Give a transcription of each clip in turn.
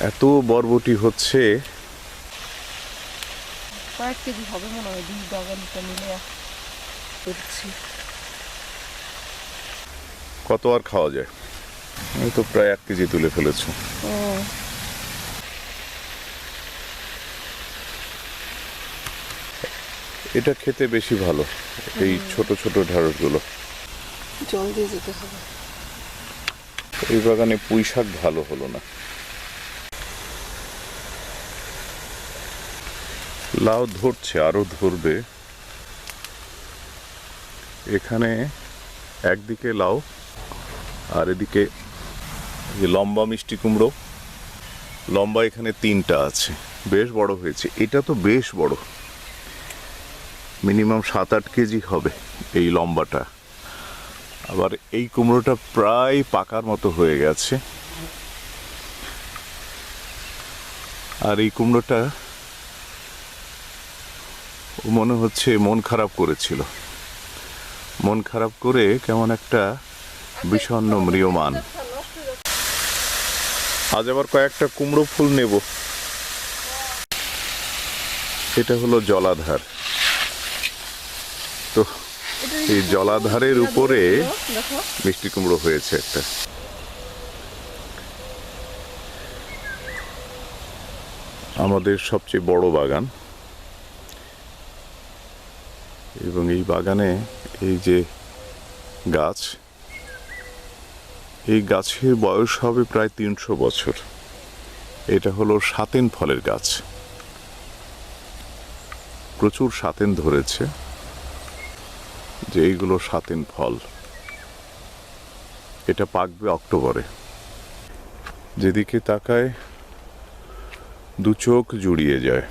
এত বরবটি হচ্ছে। কয়েক কেজি হবে মনে হয় দুই বাগানটা মিলে করছি। কত আর খাওয়া যায়? আমি তো প্রায় এক কেজি তুলে ফেলেছো। এটা খেতে বেশি ভালো এই ছোট ছোট ঢ্যাঁড়সগুলো জল দিয়ে যেতে হবে। এই বাগানে পুঁই শাক ভালো হলো না। লাউ ধরছে, আরও ধরবে। এখানে একদিকে লাউ, আর এদিকে যে লম্বা মিষ্টি কুমড়ো। লম্বা এখানে তিনটা আছে, বেশ বড় হয়েছে। এটা তো বেশ বড়। মিনিমাম সাত আট কেজি হবে এই লম্বাটা। আবার এই কুমড়োটা প্রায় পাকার মতো হয়ে গেছে। আর এই কুমড়োটা ও মনে হচ্ছে মন খারাপ করেছিল। মন খারাপ করে কেমন একটা বিষণ্ণ ম্রিয়মান। আজ আবার কয়েকটা কুমড়ো ফুল নেব। এটা হলো জলাধার। তো এই জলাধারের উপরে মিষ্টি কুমড়ো হয়েছে একটা। আমাদের সবচেয়ে বড় বাগান। এবং এই বাগানে এই যে গাছ, এই গাছের বয়স হবে প্রায় তিনশো বছর। এটা হলো সাতেন ফলের গাছ। প্রচুর সাতেন ধরেছে যে এইগুলো সাতেন ফল। এটা পাকবে অক্টোবরে। যেদিকে তাকায়, দু চোখ জুড়িয়ে যায়।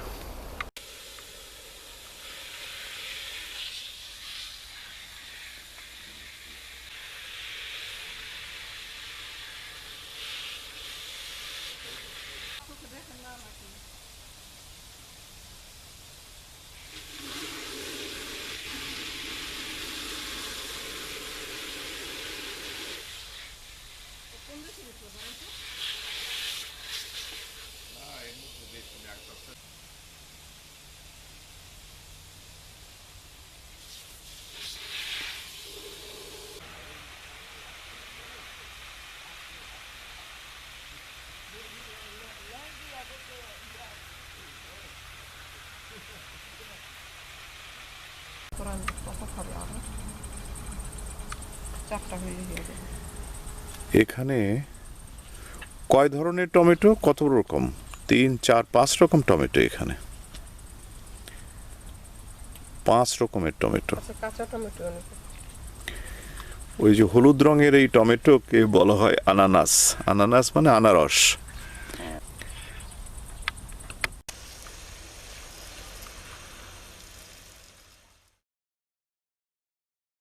তোরা খাবে আরও চারটা হয়ে যাবে এখানে কয় ধরনের টমেটো? কত রকম? তিন চার পাঁচ রকম টমেটো এখানে। পাঁচ রকমের টমেটো। আচ্ছা কাঁচা ওই যে হলুদ রঙের এই টমেটোকে বলা হয় আনানাস। আনানাস মানে আনারস।